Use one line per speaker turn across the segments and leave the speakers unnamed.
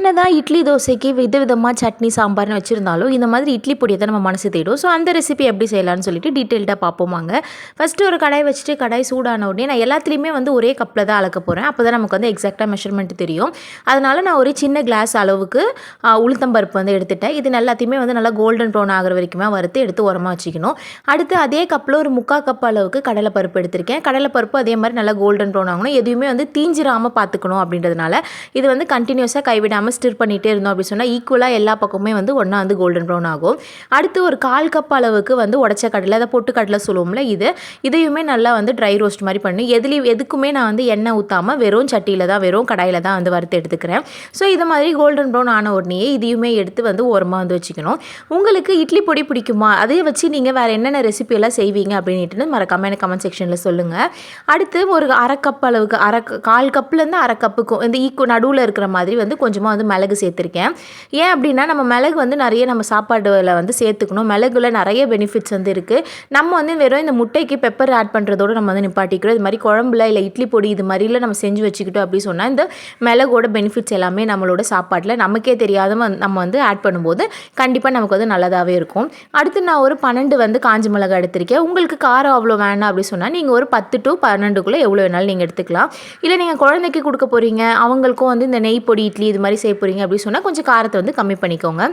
என்னதான் இட்லி தோசைக்கு வித விதமாக சட்னி சாம்பார்னு வச்சுருந்தாலும் இந்த மாதிரி இட்லி பொடியை தான் நம்ம மனசு தேடும். ஸோ அந்த ரெசிபி எப்படி செய்யலாம்னு சொல்லிட்டு டீட்டெயில்டாக பார்ப்போமாங்க ஃபஸ்ட்டு ஒரு கடாய் வச்சுட்டு கடாய் சூடான உடனே நான் எல்லாத்துலேயுமே வந்து ஒரே கப்பில் தான் அளக்க போகிறேன் அப்போ தான் நமக்கு வந்து எக்ஸாக்டாக மெஷர்மெண்ட் தெரியும். அதனால் நான் ஒரு சின்ன கிளாஸ் அளவுக்கு உளுத்தம் உளுத்தம்பருப்பு வந்து எடுத்துட்டேன். இது எல்லாத்தையுமே வந்து நல்லா கோல்டன் ப்ரௌன் ஆகிற வரைக்குமே வறுத்து எடுத்து உரமாக வச்சுக்கணும். அடுத்து அதே கப்பில் ஒரு முக்கால் கப் அளவுக்கு கடலைப்பருப்பு எடுத்திருக்கேன். கடலைப்பருப்பு அதே மாதிரி நல்லா கோல்டன் ப்ரௌன் ஆகணும். எதுவுமே வந்து தீஞ்சிராமல் பார்த்துக்கணும் அப்படின்றதுனால இது வந்து கண்டினியூஸாக கைவிடாமல் நம்ம ஸ்டிர் பண்ணிகிட்டே இருந்தோம் அப்படி சொன்னால் ஈக்குவலாக எல்லா பக்கமுமே வந்து ஒன்றா வந்து கோல்டன் ப்ரௌன் ஆகும். அடுத்து ஒரு கால் கப் அளவுக்கு வந்து உடச்ச கடலை அதை பொட்டு கடலை சொல்லுவோம்ல இது இதையுமே நல்லா வந்து ட்ரை ரோஸ்ட் மாதிரி பண்ணி. எதுலேயும் எதுக்குமே நான் வந்து எண்ணெய் ஊற்றாமல் வெறும் சட்டியில் தான் வெறும் கடாயில் தான் வந்து வறுத்து எடுத்துக்கிறேன். ஸோ இது மாதிரி கோல்டன் ப்ரௌன் ஆன உடனே இதையுமே எடுத்து வந்து ஓரமாக வந்து வச்சுக்கணும். உங்களுக்கு இட்லி பொடி பிடிக்குமா? அதே வச்சு நீங்கள் வேறு என்னென்ன ரெசிபியெல்லாம் செய்வீங்க அப்படின்ட்டு மறக்காம எனக்கு கமெண்ட் செக்ஷனில் சொல்லுங்கள் அடுத்து ஒரு அரை கப் அளவுக்கு அரை கால் கப்லேருந்து அரை கப்புக்கும் இந்த ஈக்கு நடுவில் இருக்கிற மாதிரி வந்து கொஞ்சமாக வந்து மிளகு சேர்த்துருக்கேன். ஏன் அப்படின்னா நம்ம மிளகு வந்து நிறைய நம்ம சாப்பாடுல வந்து சேர்த்துக்கணும். மிளகுல நிறைய பெனிஃபிட்ஸ் வந்து இருக்குது நம்ம வந்து வெறும் இந்த முட்டைக்கு பெப்பர் ஆட் பண்ணுறதோட நம்ம வந்து நிப்பாட்டிக்கிறோம். இது மாதிரி குழம்புல இல்லை இட்லி பொடி இது மாதிரிலாம் நம்ம செஞ்சு வச்சுக்கிட்டோம் அப்படின்னு சொன்னால் இந்த மிளகோட பெனிஃபிட்ஸ் எல்லாமே நம்மளோட சாப்பாட்டில் நமக்கே தெரியாத வந்து நம்ம வந்து ஆட் பண்ணும்போது கண்டிப்பாக நமக்கு வந்து நல்லதாகவே இருக்கும். அடுத்து நான் ஒரு பன்னெண்டு வந்து காஞ்ச மிளகு எடுத்திருக்கேன். உங்களுக்கு காரம் அவ்வளோ வேணாம் அப்படின்னு சொன்னால் நீங்கள் ஒரு பத்து டு பன்னெண்டுக்குள்ளே எவ்வளோ வேணாலும் நீங்கள் எடுத்துக்கலாம். இல்லை நீங்கள் குழந்தைக்கு கொடுக்க போகிறீங்க அவங்களுக்கும் வந்து இந்த நெய் பொடி இட்லி இது மாதிரி சேர்ப்புறீங்க போகிறீங்க சொன்னால் கொஞ்சம் காரத்தை வந்து கம்மி பண்ணிக்கோங்க.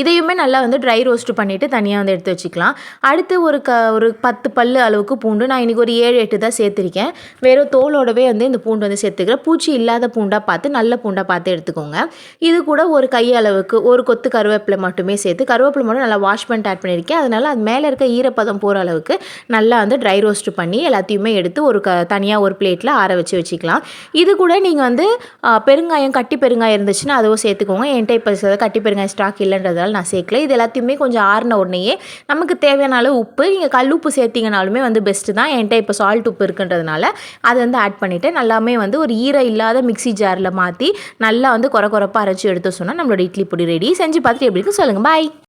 இதையுமே நல்லா வந்து ட்ரை ரோஸ்ட் பண்ணிவிட்டு தனியாக வந்து எடுத்து வச்சுக்கலாம். அடுத்து ஒரு க ஒரு பத்து பல் அளவுக்கு பூண்டு நான் இன்றைக்கி ஒரு ஏழு எட்டு தான் சேர்த்துருக்கேன். வெறும் தோலோடவே வந்து இந்த பூண்டு வந்து சேர்த்துக்கிறேன். பூச்சி இல்லாத பூண்டாக பார்த்து நல்ல பூண்டாக பார்த்து எடுத்துக்கோங்க. இது கூட ஒரு கை அளவுக்கு ஒரு கொத்து கருவேப்பிலை மட்டுமே சேர்த்து கருவேப்பிலை மட்டும் நல்லா வாஷ் பண்ணிட்டு ஆட் பண்ணியிருக்கேன் அதனால் அது மேலே இருக்க ஈரப்பதம் போகிற அளவுக்கு நல்லா வந்து ட்ரை ரோஸ்ட் பண்ணி எல்லாத்தையுமே எடுத்து ஒரு க தனியாக ஒரு பிளேட்டில் ஆற வச்சு வச்சுக்கலாம். இது கூட நீங்கள் வந்து பெருங்காயம் கட்டி பெருங்காயம் இருந்துச்சுன்னா அதுவும் சேர்த்துக்கோங்க. என்கிட்ட இப்போ கட்டி பெருங்காயம் ஸ்டாக் இல்லை இல்லைன்றதால நான் சேர்க்கல. இது எல்லாத்தையுமே கொஞ்சம் ஆறின உடனேயே நமக்கு தேவையான அளவு உப்பு நீங்கள் கல் உப்பு சேர்த்திங்கனாலுமே வந்து பெஸ்ட்டு தான். என்கிட்ட இப்போ சால்ட் உப்பு இருக்குன்றதுனால அதை வந்து ஆட் பண்ணிவிட்டு நல்லாமே வந்து ஒரு ஈரம் இல்லாத மிக்ஸி ஜாரில் மாற்றி நல்லா வந்து குறை குறைப்பாக அரைச்சி எடுத்து சொன்னால் நம்மளோட இட்லி பொடி ரெடி செஞ்சு பார்த்துட்டு எப்படி இருக்கு சொல்லுங்கள் பாய்